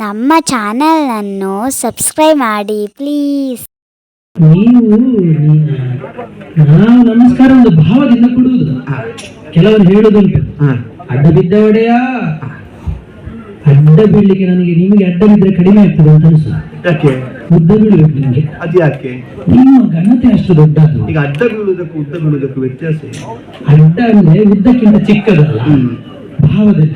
ನಮ್ಮ ಚಾನೆಲನ್ನು ಸಬ್ಸ್ಕ್ರೈಬ್ ಮಾಡಿ ಪ್ಲೀಸ್. ನೀವು ನಾವು ನಮಸ್ಕಾರ ಒಂದು ಭಾವದಿಂದ ಕೊಡುವುದು. ಕೆಲವರು ಹೇಳುದುಂಟು ಅಡ್ಡ ಬಿದ್ದ ಒಡೆಯ ಅಡ್ಡ ಬೀಳ್ಲಿಕ್ಕೆ ನನಗೆ ನಿಮಗೆ ಅಡ್ಡ ಬಿದ್ದರೆ ಕಡಿಮೆ ಆಗ್ತದೆ ಅಂತ ಅನಿಸು ಯಾಕೆ? ಉದ್ದ ಬೀಳ್ಬೇಕು ನಿಮಗೆ. ಅದು ಯಾಕೆ? ನಿಮ್ಮ ಘನತೆ ಅಷ್ಟು ದೊಡ್ಡದು. ಈಗ ಅಡ್ಡ ಬೀಳುವುದಕ್ಕೂ ಉದ್ದ ಬೀಳುವುದಕ್ಕೂ ವ್ಯತ್ಯಾಸ? ಅಡ್ಡ ಅಂದ್ರೆ ಉದ್ದಕ್ಕಿಂತ ಚಿಕ್ಕದಲ್ಲ. ಭಾವದಲ್ಲಿ.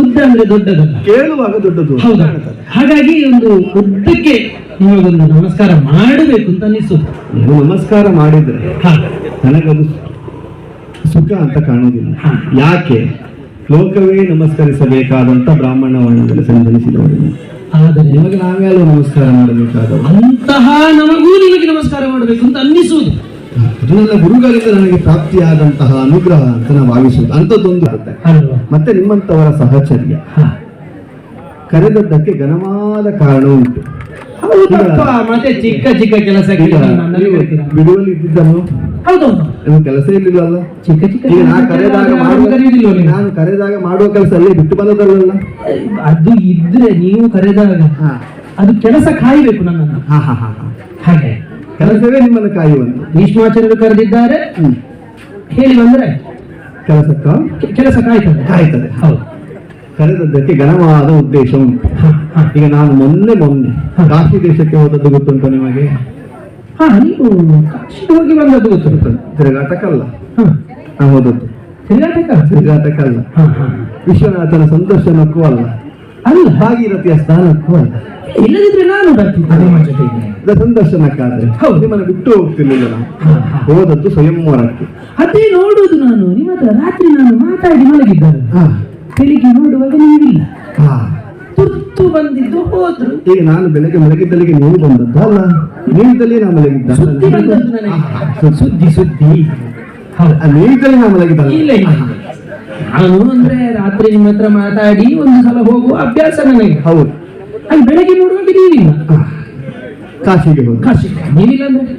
ಉದ್ದ ಅಂದ್ರೆ ದೊಡ್ಡದಲ್ಲ ಕೇಳುವಾಗ ದೊಡ್ಡದು ಹೌದಾ. ಹಾಗಾಗಿ ಒಂದು ಉದ್ದಕ್ಕೆ ನಿಮಗೊಂದು ನಮಸ್ಕಾರ ಮಾಡಬೇಕು ಅಂತ ಅನಿಸುತ್ತೆ. ನೀವು ನಮಸ್ಕಾರ ಮಾಡಿದ್ರೆ ನನಗದು ಸುಖ ಅಂತ ಕಾಣುವುದಿಲ್ಲ. ಹಾ. ಯಾಕೆ? ಲೋಕವೇ ನಮಸ್ಕರಿಸಬೇಕಾದಂತ ಬ್ರಾಹ್ಮಣ ವರ್ಣದಲ್ಲಿ ಸಂಜನಿಸಿದವರು ಆದರೆ ನಿಮಗೆ ನಾವ್ಯಾರು ನಮಸ್ಕಾರ ಮಾಡಬೇಕಾದ ಅಂತಹ ನಮಗೂ ನಿಮಗೆ ನಮಸ್ಕಾರ ಮಾಡಬೇಕು ಅಂತ ಅನ್ನಿಸುವುದು. ಅದು ನನ್ನ ಗುರುಗಳಿಂದ ನನಗೆ ಪ್ರಾಪ್ತಿಯಾದಂತಹ ಅನುಗ್ರಹ ಅಂತ ನಾವು ಭಾವಿಸುವುದು. ಅಂಥದ್ದೊಂದು ಇರುತ್ತೆ ಮತ್ತೆ ನಿಮ್ಮಂತವರ ಸಹಚರ್ಯ. ಹಾ. ಕರೆದದ್ದಕ್ಕೆ ಘನವಾದ ಕಾರಣ ಉಂಟು. ಮತ್ತೆ ಚಿಕ್ಕ ಚಿಕ್ಕ ಕೆಲಸ? ಬಿಡುವಲ್ಲಿ ಇದ್ದಿದ್ದನು ನಿಮ್ಗೆ ಕೆಲಸ ಇರ್ಲಿಲ್ಲ ಚಿಕ್ಕ ಚಿಕ್ಕ ಈಗ ಕರೆದಾಗ ನಾನು ಕರೆದಾಗ ಮಾಡುವ ಕೆಲಸ ಅಲ್ಲಿ ಬಿಟ್ಟು ಬಂದದಲ್ಲ ಅದು ಇದ್ರೆ ನೀವು ಕರೆದಾಗ ಹಾ. ಅದು ಕೆಲಸ ಕಾಯಬೇಕು ನನ್ನನ್ನು. ಹಾ ಹಾ ಹಾ ಹಾ. ಹಾಗೆ. ಕೆಲಸವೇ ನಿಮ್ಮನ್ನು ಕಾಯುವಂತ ಭೀಷ್ಮಾಚಾರ್ಯರು ಕರೆದಿದ್ದಾರೆ. ಹೇಳಿ ಬಂದ್ರೆ. ಕೆಲಸಕ್ಕ? ಕೆಲಸ ಕಾಯ್ತದೆ. ಕಾಯ್ತದೆ. ಹೌದು. ಕರೆದದ್ದಕ್ಕೆ ಘನವಾದ ಉದ್ದೇಶ. ಉಂಟು. ಈಗ ನಾನು ಮೊನ್ನೆ ಮೊನ್ನೆ ಕಾಶಿ ದೇಶಕ್ಕೆ ಹೋದದ್ದು ಗೊತ್ತುಂಟು ನಿಮಗೆ? ಹಾ ನೀವು ಕಾಶಿಗೆ ಹೋಗಿ ಬಂದದ್ದು ಗೊತ್ತು ತಿರುಗಾಟಕ್ಕಲ್ಲ ಅಲ್ಲ. ನಾನು ಹೋದದ್ದು. ತಿರುಗಾಟಕ್ಕ ತಿರುಗಾಟಕ್ಕಲ್ಲ ಅಲ್ಲ. ವಿಶ್ವನಾಥನ ಸಂದರ್ಶನಕ್ಕೂ ಅಲ್ಲ. ಅಲ್ಲ. ಭಾಗೀರಥಿಯ ಸ್ಥಾನಕ್ಕೂ ಅಲ್ಲ. ಇಲ್ಲದಿದ್ರೆ ನಾನು ಬರ್ತಿದ್ದೆ ನಿಮ್ಮ ಜೊತೆಗೆ ಸಂದರ್ಶನಕ್ಕಾದ್ರೆ. ಹೌದು. ನಿಮ್ಮನ್ನು ಬಿಟ್ಟು ಹೋಗ್ತಿರ್ಲಿಲ್ಲ ನಾನು. ಹೋದದ್ದು ಸ್ವಯಂವರಕ್ಕೆ ಅದೇ ನೋಡುವುದು ನಾನು. ನಿಮ್ಮ ಹತ್ರ ರಾತ್ರಿ ನಾನು ಮಾತಾಡಿ ಮಲಗಿದ್ದಾರೆ ಬೆಳಿಗ್ಗೆ ನೋಡುವಾಗ ನೀವಿಲ್ಲ ಹಾ. ತುರ್ತು ಬಂದಿದ್ದು ಹೋದ್ರು. ಈಗ ನಾನು ಬೆಳಗ್ಗೆ ಮಲಗಿದ್ದಲ್ಲಿಗೆ ನೀವು ಬಂದದ್ದು ಅಲ್ಲ. ನೀವಿದ್ದಲ್ಲಿ ನಾನು ಮಲಗಿದ್ದ ಸುದ್ದಿ ಬಂದದ್ದು ನನಗೆ. ಸುದ್ದಿ ಸುದ್ದಿ. ಹೌದು. ನೀವಿದ್ದಲ್ಲಿ ನಾನು ಮಲಗಿದ್ದಲ್ಲ ಇಲ್ಲ ಇಲ್ಲ. ನಾನು ಅಂದ್ರೆ ರಾತ್ರಿ ನಿಮ್ಮ ಹತ್ರ ಮಾತಾಡಿ ಒಂದು ಸಲ ಹೋಗುವ ಅಭ್ಯಾಸ ನನಗೆ. ಹೌದು. ಅಲ್ಲಿ ಬೆಳಗ್ಗೆ ನೋಡುವಾಗ ನೀವಿಲ್ಲ. ಹಾ. ಕಾಶಿಗೆ ಹೋದ. ಕಾಶಿ ಅಂದ್ರೆ?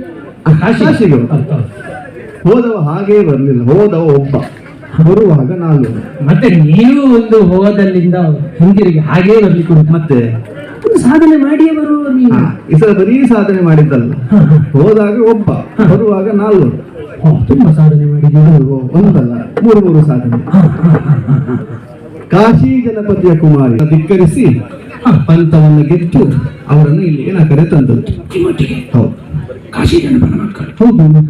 ಕಾಶಿ ಕಾಶಿಗೆ ಹೋದ. ಹೌದು, ಹೌದು. ಹೋದವ ಹಾಗೇ ಬರಲಿಲ್ಲ. ಹೋದವ ಒಬ್ಬ. ಬರುವಾಗ ನಾಲ್ಕು ಮತ್ತೆ ನೀವು ಒಂದು ಹೋದಲ್ಲಿಂದ ಹಿಂದಿರುಗಿ ಹಾಗೇ ಬರ್ಲಿಕ್ಕೆ ಉಂಟು. ಮತ್ತೆ ಸಾಧನೆ ಮಾಡಿಯೇ ಬರುವ ನೀವು. ಈ ಸಲ ಬರೀ ಸಾಧನೆ ಮಾಡಿದ್ದಲ್ಲ. ಹೋದಾಗ ಒಬ್ಬ ಬರುವಾಗ ನಾಲ್ವರು. ಓ, ತುಂಬಾ ಸಾಧನೆ ಮಾಡಿದ್ದೀವಿ? ಒಂದಲ್ಲ ಮೂರು ಮೂರು ಸಾಧನೆ. ಕಾಶಿ ಜನಪತಿಯ ಕುಮಾರಿ ಧಿಕ್ಕರಿಸಿ ಪಂಥವನ್ನು ಗೆದ್ದು ಅವರನ್ನು ಇಲ್ಲಿಗೆ ನಾ ಕರೆ ತಂದದ್ದು ಹೌದು. ಕಾಶಿ ಜನಪದ ಮಕ್ಕಳು. ಹೌದು.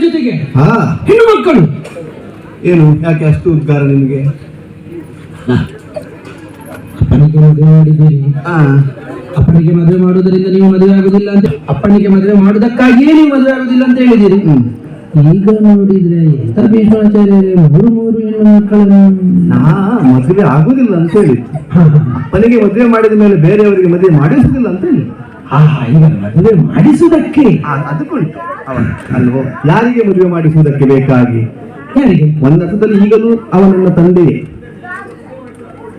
ಜೊತೆಗೆ. ಹಾ. ಹೆಣ್ಣು ಮಕ್ಕಳು. ಏನು? ಯಾಕೆ ಅಷ್ಟು ಉದ್ಗಾರ ನಿಮಗೆ? ಅಪ್ಪನಿಗೆ ಮದುವೆ ಮಾಡಿದ್ದೀರಿ. ಅಪ್ಪನಿಗೆ ಮದುವೆ ಮಾಡುವುದರಿಂದ ನೀವು ಮದುವೆ ಆಗುದಿಲ್ಲ ಅಂತ ಅಪ್ಪನಿಗೆ ಮದುವೆ ಮಾಡುವುದಕ್ಕಾಗಿಯೇ ನೀವು ಮದುವೆ ಆಗುದಿಲ್ಲ ಅಂತ ಹೇಳಿದಿರಿ ಈಗ ನೋಡಿದ್ರೆ ಎಂತ ಭೀಷ್ಮಾಚಾರ್ಯರೇ ಮೂರು ಮೂರು ಹೆಣ್ಣು ಮಕ್ಕಳನ್ನು ನಾ ಮದುವೆ ಆಗುದಿಲ್ಲ ಅಂತ ಹೇಳಿದ್ದು ಹಾ, ಹಾ. ಅಪ್ಪನಿಗೆ ಮದುವೆ ಮಾಡಿದ ಮೇಲೆ ಬೇರೆಯವರಿಗೆ ಮದುವೆ ಮಾಡಿಸುದಿಲ್ಲ ಅಂತ ಹೇಳಿ. ಈಗ ಮದುವೆ ಮಾಡಿಸುವುದಕ್ಕೆ ಅದಕ್ಕುಂಟು ಅಲ್ವೋ? ಯಾರಿಗೆ ಮದುವೆ ಮಾಡಿಸುವುದಕ್ಕೆ ಬೇಕಾಗಿ? ಯಾರಿಗೆ ಒಂದರ್ಥದಲ್ಲಿ ಈಗಲೂ ಅವನನ್ನ ತಂದೆ.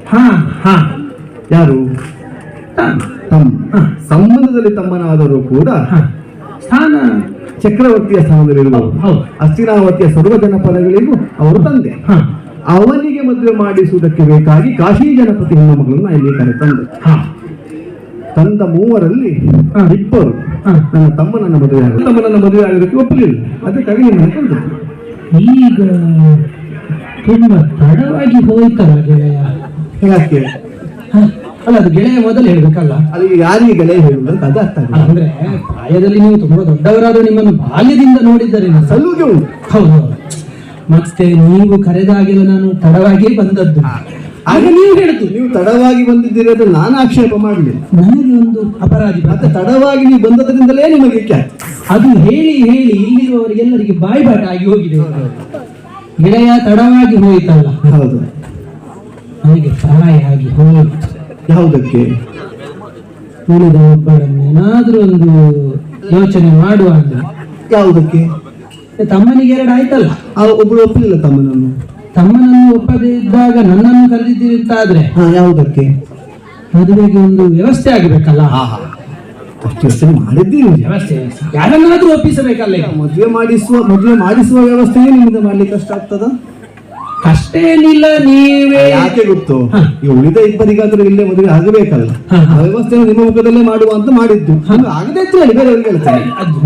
ಹಾ ಹಾ. ಯಾರು? ತಮ್ಮ. ಸಂಬಂಧದಲ್ಲಿ ತಮ್ಮನಾದರೂ ಕೂಡ. ಸ್ಥಾನ ಚಕ್ರವರ್ತಿಯ ಸ್ಥಾನದಲ್ಲಿರುವವರು ಹೌದು ಅಸ್ಥಿರಾವತಿಯ ಸರ್ವ ಜನಪದಗಳಿಗೂ ಅವರು ತಂದೆ. ಹಾ. ಅವನಿಗೆ ಮದುವೆ ಮಾಡಿಸುವುದಕ್ಕೆ ಬೇಕಾಗಿ ಕಾಶಿ ಜನಪತಿ ಹೆಣ್ಣು ಮಗಳನ್ನು ಇಲ್ಲಿ ಕರೆ ತಂದೆ. ಹಾ. ತಂದ ಮೂವರಲ್ಲಿ. ಇಬ್ಬರು. ನನ್ನ ತಮ್ಮನನ್ನು ಮದುವೆ ಆಗ ತಮ್ಮನನ್ನ ಮದುವೆ ಆಗೋದಕ್ಕೆ ಒಪ್ಪಲಿಲ್ಲ. ಅದಕ್ಕಾಗಿ ನಿಮ್ಮನ್ನು ತಂದದ್ದು ಈಗ ತುಂಬಾ ತಡವಾಗಿ ಹೋಯ್ತಲ್ಲ ಗೆಳೆಯ? ಹ, ಅಲ್ಲ ಅದು ಗೆಳೆಯ ಮೊದಲು ಹೇಳ್ಬೇಕಲ್ಲ. ಅಲ್ಲಿ ಯಾರಿಗೆ ಗೆಳೆಯ ಹೇಳುವುದು ಅಂತ ಅದು ಅರ್ಥ. ಅಂದ್ರೆ ಪ್ರಾಯದಲ್ಲಿ ನೀವು ತುಂಬಾ ದೊಡ್ಡವರಾದ ನಿಮ್ಮನ್ನು ಬಾಲ್ಯದಿಂದ ನೋಡಿದ್ದಾರೆ ಹೌದು. ಮತ್ತೆ ನೀವು ಕರೆದಾಗೆಲ್ಲ ನಾನು ತಡವಾಗಿಯೇ ಬಂದದ್ದು. ಆಗ ನೀವು ಹೇಳಿದ್ದು ನೀವು ತಡವಾಗಿ ಬಂದಿದ್ದೀರಿ ಅದು ನಾನು ಆಕ್ಷೇಪ ಮಾಡಲಿಲ್ಲ ನನಗೆ ಒಂದು ಅಪರಾಧಿ ಮತ್ತೆ ತಡವಾಗಿ ನೀವು ಬಂದದ್ರಿಂದಲೇ ನಿಮಗೆ ಖ್ಯಾತಿ. ಅದು ಹೇಳಿ ಹೇಳಿ ಇಲ್ಲಿರುವವರಿಗೆಲ್ಲರಿಗೆ ಬಾಯ್ಬಾಟ ಆಗಿ ಹೋಗಿದೆ. ಗೆಳೆಯ ತಡವಾಗಿ ಹೋಯಿತಲ್ಲ. ಹೌದು. ನನಗೆ ಪ್ರಾಯ ಆಗಿ ಹೋಯಿತು. ಯಾವುದಕ್ಕೆ? ಉಳಿದ ಒಬ್ಬರನ್ನು ಏನಾದ್ರೂ ಒಂದು ಯೋಚನೆ ಮಾಡುವ ಅಂದ್ರೆ ಯಾವುದಕ್ಕೆ? ತಮ್ಮನಿಗೆ ಎರಡು ಆಯ್ತಲ್ಲ. ಆ ಒಬ್ಬಳು ಒಪ್ಪಲಿಲ್ಲ ತಮ್ಮನನ್ನು. ತಮ್ಮನನ್ನು ಒಪ್ಪದೇ ಇದ್ದಾಗ ನನ್ನನ್ನು ಕರೆದಿದ್ದೀರಿ ಅಂತ ಆದ್ರೆ ಹಾ ಯಾವುದಕ್ಕೆ? ಮದುವೆಗೆ ಒಂದು ವ್ಯವಸ್ಥೆ ಆಗಬೇಕಲ್ಲ? ಅಷ್ಟು ಮಾಡಿದ್ದೀರಿ ವ್ಯವಸ್ಥೆ ಯಾರನ್ನಾದ್ರೂ ಒಪ್ಪಿಸಬೇಕಲ್ಲ. ಮದುವೆ ಮಾಡಿಸುವ ಮದುವೆ ಮಾಡಿಸುವ ವ್ಯವಸ್ಥೆಯೇ ನಿಮ್ಮಿಂದ ಮಾಡ್ಲಿಕ್ಕೆ ಕಷ್ಟ ಆಗ್ತದ? ಅಷ್ಟೇನಿಲ್ಲ ನೀವೇ. ಯಾಕೆ ಗೊತ್ತು. ಈ ಉಳಿದ ಇಬ್ಬರಿಗಾದ್ರೂ ಇಲ್ಲೇ ಮದುವೆ ಆಗಬೇಕಲ್ಲ. ವ್ಯವಸ್ಥೆ ನಿಮ್ಮ ಮುಖದಲ್ಲೇ ಮಾಡುವ ಅಂತ ಮಾಡಿದ್ದು. ಆಗದೆ ಇತ್ತು ಹೇಳಿ ಬೇರೆಯವ್ರಿಗೆ ಹೇಳ್ತೇನೆ. ಅದು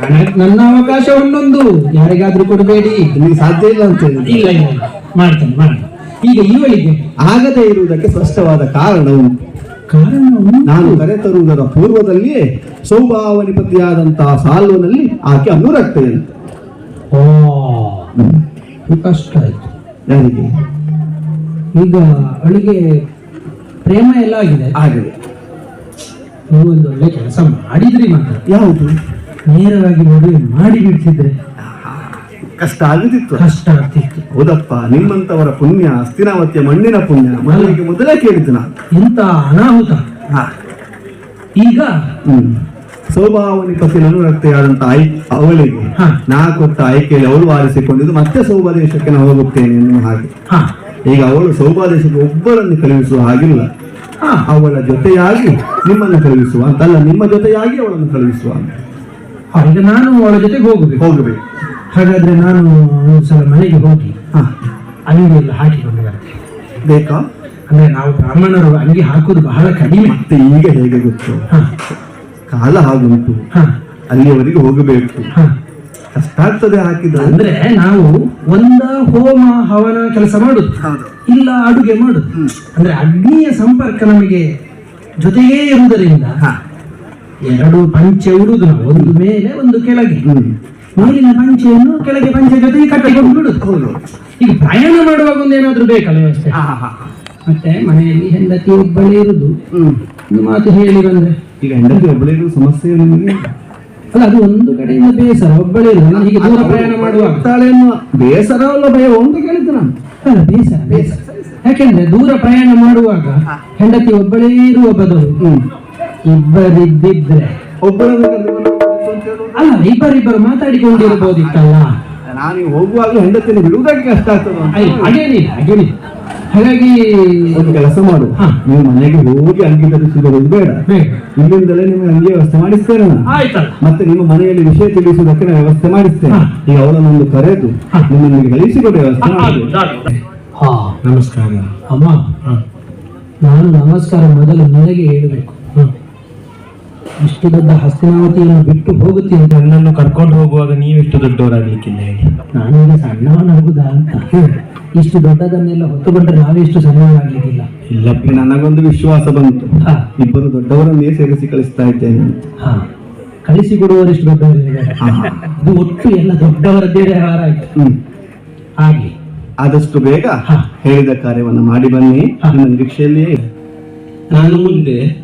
ನನ್ನ- ನನ್ನ ಅವಕಾಶ ಒಂದೊಂದು. ಯಾರಿಗಾದ್ರೂ ಕೊಡಬೇಡಿ. ನಿಮಗೆ ಸಾಧ್ಯ ಇಲ್ಲ ಅಂತ ಹೇಳಿ ಇಲ್ಲ ಇಲ್ಲ. ಮಾಡ್ತೇನೆ ಮಾಡ್ತೇನೆ. ಈಗ ಇವಳಿಗೆ ಆಗದೆ ಇರುವುದಕ್ಕೆ ಸ್ಪಷ್ಟವಾದ ಕಾರಣವು? ನಾನು ಕರೆ ತರುವುದರ ಪೂರ್ವದಲ್ಲಿಯೇ ಸೌಭಾವನಿಪತಿಯಾದಂತಹ ಸಾಲ್ವನಲ್ಲಿ ಆಕೆ ಅನುರಾಗ್ತೇನೆ ಕಷ್ಟ ಆಯ್ತು. ಯಾರಿಗೆ? ಈಗ ಅವಳಿಗೆ ಪ್ರೇಮ ಎಲ್ಲ ಆಗಿದೆ. ಆಗಿದೆ. ನೀವು ಒಂದು ಒಳ್ಳೆ ಕೆಲಸ ಮಾಡಿದ್ರಿ ಮಾತ್ರ. ಯಾವುದು? ನೇರವಾಗಿ ಮದುವೆ ಮಾಡಿ ಬಿಡ್ತಿದ್ರೆ ಕಷ್ಟ ಆಗುತ್ತಿತ್ತು ಕಷ್ಟ ಆಗ್ತಿತ್ತು. ಹೌದಪ್ಪ ನಿಮ್ಮಂತವರ ಪುಣ್ಯ ಅಸ್ಥಿನಾವತಿಯ ಮಣ್ಣಿನ ಪುಣ್ಯ ಮನೆಗೆ ಮೊದಲೇ ಕೇಳಿದ್ದು ನಾನು. ಎಂತ ಅನಾಹುತ. ಹಾ. ಈಗ ಸೌಭಾವನಿ ಪತಿ ನನ್ನ ಆಯ್ ಅವಳಿಗೆ ಹಾ. ನಾ ಕೊಟ್ಟ ಆಯ್ಕೆಯಲ್ಲಿ ಅವಳು ಆರಿಸಿಕೊಂಡಿದ್ದು ಮತ್ತೆ ಸೌಭಾದೇಶಕ್ಕೆ ನಾನು ಹೋಗುತ್ತೇನೆ ಎನ್ನುವ ಹಾಗೆ. ಹಾ. ಈಗ ಅವಳು ಸೌಭಾದೇಶಕ್ಕೆ ಒಬ್ಬರನ್ನು ಕಳುಹಿಸುವ ಹಾಗಿಲ್ಲ. ಹಾ. ಅವಳ ಜೊತೆಯಾಗಿ ನಿಮ್ಮನ್ನು ಕಳುಹಿಸುವ ಅಂತಲ್ಲ ನಿಮ್ಮ ಜೊತೆಯಾಗಿ ಅವಳನ್ನು ಕಳುಹಿಸುವ ಅಂತ. ಈಗ ನಾನು ಅವಳ ಜೊತೆಗೆ ಹೋಗಬೇಕು ಹೋಗಬೇಕು ಹಾಗಾದ್ರೆ ನಾನು ಒಂದ್ಸಲ ಮನೆಗೆ ಹೋಗಿ ಅಂಗಿ ಎಲ್ಲ ಹಾಕಿಕೊಂಡು ಬರ್ತೇನೆ. ಬೇಕಾ? ಅಂದ್ರೆ ನಾವು ಬ್ರಾಹ್ಮಣರು ಅಂಗಿ ಹಾಕೋದು ಬಹಳ ಕಡಿಮೆ. ಮತ್ತೆ ಈಗ ಹೇಗೆ ಗೊತ್ತು? ಹಾ. ಕಾಲ ಹಾಗುಂಟು. ಹಾ. ಅಲ್ಲಿಯವರೆಗೆ ಹೋಗಬೇಕು. ಕಷ್ಟ ಆಗ್ತದೆ ಹಾಕಿದ್ರೆ. ಅಂದ್ರೆ ನಾವು ಒಂದ ಹೋಮ ಹವನ ಕೆಲಸ ಮಾಡುದು. ಇಲ್ಲ ಅಡುಗೆ ಮಾಡುದು. ಅಂದ್ರೆ ಅಗ್ನಿಯ ಸಂಪರ್ಕ ನಮಗೆ ಜೊತೆಗೇ ಇರುವುದರಿಂದ ಹಾ. ಎರಡು ಪಂಚೆ ನಾವು. ಒಂದು ಮೇಲೆ ಒಂದು ಕೆಳಗೆ. ಮೇಲಿನ ಪಂಚೆಯನ್ನು ಕೆಳಗೆ ಪಂಚೆ ಜೊತೆಗೆ ಕಟ್ಟಿಕೊಂಡು ಬಿಡುದು. ಈಗ ಪ್ರಯಾಣ ಮಾಡುವಾಗ ಒಂದು ಏನಾದ್ರೂ ಬೇಕಲ್ಲ ವ್ಯವಸ್ಥೆ? ಹಾ ಹಾ ಮತ್ತೆ ಮನೆಯಲ್ಲಿ ಹೆಂಡತಿ ಒಬ್ಬಳೇ ಇರುದು. ಮಾತು ಹೇಳಿ ಬಂದ್ರೆ. ಈಗ ಹೆಂಡತಿ ಒಬ್ಬಳಿಗೂ ಸಮಸ್ಯೆ ನಿಮಗೆ? ಅಲ್ಲ ಅದು ಒಂದು ಕಡೆಯಿಂದ ಬೇಸರ. ಒಬ್ಬಳೇ ಇರುವ ನಾನು ಹೀಗೆ ದೂರ ಪ್ರಯಾಣ ಮಾಡುವಾಗ. ತಾಳೆಯನ್ನು ಅನ್ನುವ ಬೇಸರ ಅಲ್ಲ ಭಯ ಒಂದು ಕೇಳಿದ್ದು ನಾನು. ಅಲ್ಲ ಬೇಸರ ಬೇಸರ. ಯಾಕೆಂದ್ರೆ ದೂರ ಪ್ರಯಾಣ ಮಾಡುವಾಗ ಹೆಂಡತಿ ಒಬ್ಬಳೇ ಇರುವ ಬದಲು ಇಬ್ಬರಿದ್ದಿದ್ರೆ. ಹೇಳುವುದು. ಅಲ್ಲ ಇಬ್ಬರಿಬ್ಬರು ಮಾತಾಡಿಕೊಂಡಿರ್ಬೋದಿತ್ತಲ್ಲ ನಾನು ಹೋಗುವಾಗ ಹೆಂಡತಿನ ಬಿಡುವುದಕ್ಕೆ ಕಷ್ಟ ಆಗ್ತದೆ ಹಾಗೇನಿಲ್ಲ ಹಾಗೇನಿಲ್ಲ. ಹಾಗಾಗಿ ಒಂದು ಕೆಲಸ ಮಾಡು. ಹಾ. ನೀವು ಮನೆಗೆ ಹೋಗಿ ಅಂಗಿ ಧರಿಸಿಕೊಳ್ಳುವುದು ಬೇಡ. ಇಲ್ಲಿಂದಲೇ ನಿಮಗೆ ಅಂಗಿ ವ್ಯವಸ್ಥೆ ಮಾಡಿಸ್ತೇನೆ ಮತ್ತೆ ನಿಮ್ಮ ಮನೆಯಲ್ಲಿ ವಿಷಯ ತಿಳಿಸುವುದಕ್ಕೆ ನಾನು ವ್ಯವಸ್ಥೆ ಮಾಡಿಸ್ತೇನೆ. ಈಗ ಅವಳನ್ನೊಂದು ಕರೆದು. ನಿಮ್ಮನ್ನು ಕಳಿಸಿಕೊಡಿ ವ್ಯವಸ್ಥೆ ಮಾಡಿ. ಹಾ ನಮಸ್ಕಾರ. ಅಮ್ಮ ನಾನು ನಮಸ್ಕಾರ ಮೊದಲು ನನಗೆ ಹೇಳಬೇಕು. ಇಷ್ಟು ದೊಡ್ಡ ಹಸ್ತಿನಾವತಿಯನ್ನು ಬಿಟ್ಟು ಹೋಗುತ್ತೀನಿ ಅಂತ ನನ್ನನ್ನು ಕರ್ಕೊಂಡು ಹೋಗುವಾಗ ನೀವೆಷ್ಟು ದೊಡ್ಡವರಾಗಲಿಕ್ಕಿಲ್ಲ ಹೇಳಿ. ನಾನೀಗ ಸಣ್ಣವನಾಗುದಾ ಅಂತ ಇಷ್ಟು ದೊಡ್ಡದನ್ನೆಲ್ಲ ಹೊತ್ತುಕೊಂಡ್ರೆ ನಾವೆಷ್ಟು ಸಣ್ಣವರಾಗಲಿಕ್ಕಿಲ್ಲ ಇಲ್ಲಪ್ಪ ನನಗೊಂದು ವಿಶ್ವಾಸ ಬಂತು. ಹಾ. ಇಬ್ಬರು ದೊಡ್ಡವರನ್ನೇ ಸೇರಿಸಿ ಕಳಿಸ್ತಾ ಇದ್ದೇನೆ. ಅಂತ. ಕಳಿಸಿ ಕೊಡುವವರೆಷ್ಟು ದೊಡ್ಡವರಿದ್ದಾರೆ. ಹಾ, ಹಾ. ಇದು ಒಟ್ಟು ಎಲ್ಲ ದೊಡ್ಡವರದ್ದೇ ವ್ಯವಹಾರ ಆಯ್ತು. ಹ್ಮ್. ಹಾಗೆ ಆದಷ್ಟು ಬೇಗ ಹಾ. ಹೇಳಿದ ಕಾರ್ಯವನ್ನು ಮಾಡಿ ಬನ್ನಿ. ನನ್ನ ನಿರೀಕ್ಷೆಯಲ್ಲಿಯೇ. ನಾನು ಮುಂದೆ